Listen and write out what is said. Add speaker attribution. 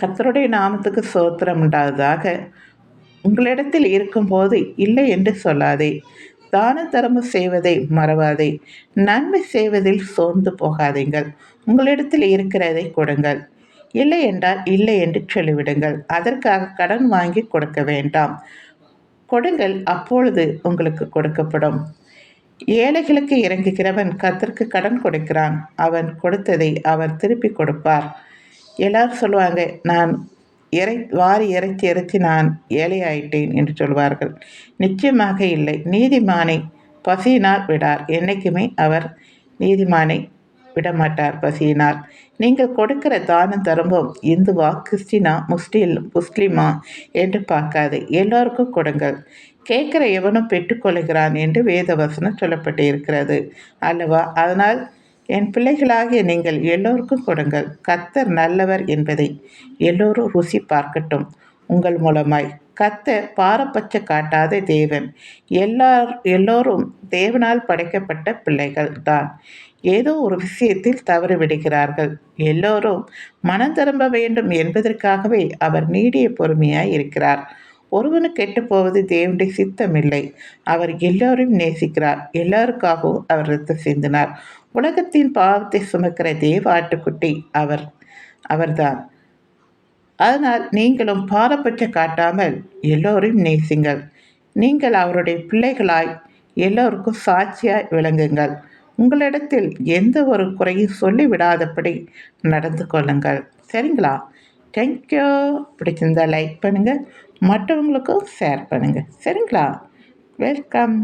Speaker 1: கர்த்தருடைய நாமத்துக்கு சோத்திரம் உண்டாவதாக. உங்களிடத்தில் இருக்கும்போது இல்லை என்று சொல்லாதே. தான தர்மம் செய்வதை மறவாதே. நன்மை செய்வதில் சோர்ந்து போகாதீங்கள் உங்களிடத்தில் இருக்கிறதை கொடுங்கள். இல்லை என்றால் இல்லை என்று சொல்லிவிடுங்கள். அதற்காக கடன் வாங்கி கொடுக்க வேண்டாம். கொடுங்கள் அப்பொழுது உங்களுக்கு கொடுக்கப்படும். ஏழைகளுக்கு இறங்குகிறவன் கத்திற்கு கடன் கொடுக்கிறான். அவன் கொடுத்ததை அவர் திருப்பி கொடுப்பார். எல்லாரும் சொல்லுவாங்க நான் இறை வாரி இறைத்து இறைத்து நான் ஏழையாயிட்டேன் என்று சொல்வார்கள். நிச்சயமாக இல்லை. நீதிமானை பசியினால் விடார். என்றைக்குமே அவர் நீதிமானை விடமாட்டார் பசியினால். நீங்கள் கொடுக்கிற தானம் தரும்போம் இந்துவா கிறிஸ்டினா முஸ்லீம் முஸ்லீமா என்று பார்க்காது. எல்லோருக்கும் கொடுங்கள். கேட்குற எவனும் பெற்றுக்கொள்கிறான் என்று வேதவசனம் சொல்லப்பட்டு இருக்கிறது அல்லவா? அதனால் என் பிள்ளைகளாகிய நீங்கள் எல்லோருக்கும் கொடுங்கள். கத்தர் நல்லவர் என்பதை எல்லோரும் ருசி பார்க்கட்டும். உங்கள் மூலமாய். கத்தர் பாரபட்ச காட்டாத தேவன். எல்லார் எல்லோரும் தேவனால் படைக்கப்பட்ட பிள்ளைகள் தான். ஏதோ ஒரு விஷயத்தில் தவறு விடுகிறார்கள். எல்லோரும் மனம் திரும்ப வேண்டும் என்பதற்காகவே அவர் நீடிய பொறுமையாய் இருக்கிறார். ஒருவனு கெட்டு போவது தேவனுடைய சித்தமில்லை. அவர் எல்லோரையும் நேசிக்கிறார். எல்லாருக்காகவும் அவர் ரத்தம் சிந்தினார். உலகத்தின் பாவத்தை சுமக்கிற தேவாட்டுக்குட்டி அவர் அவர்தான். அதனால் நீங்களும் பாரபட்சம் காட்டாமல் எல்லோரையும் நேசிங்கள். நீங்கள் அவருடைய பிள்ளைகளாய் எல்லோருக்கும் சாட்சியாய் விளங்குங்கள். உங்களிடத்தில் எந்த ஒரு குறையும் சொல்லிவிடாதபடி நடந்து கொள்ளுங்கள். சரிங்களா? தேங்க்யூ பிடிச்சிருந்தா லைக் பண்ணுங்கள் மற்றவங்களுக்கும் ஷேர் பண்ணுங்கள் சரிங்களா? வெல்கம்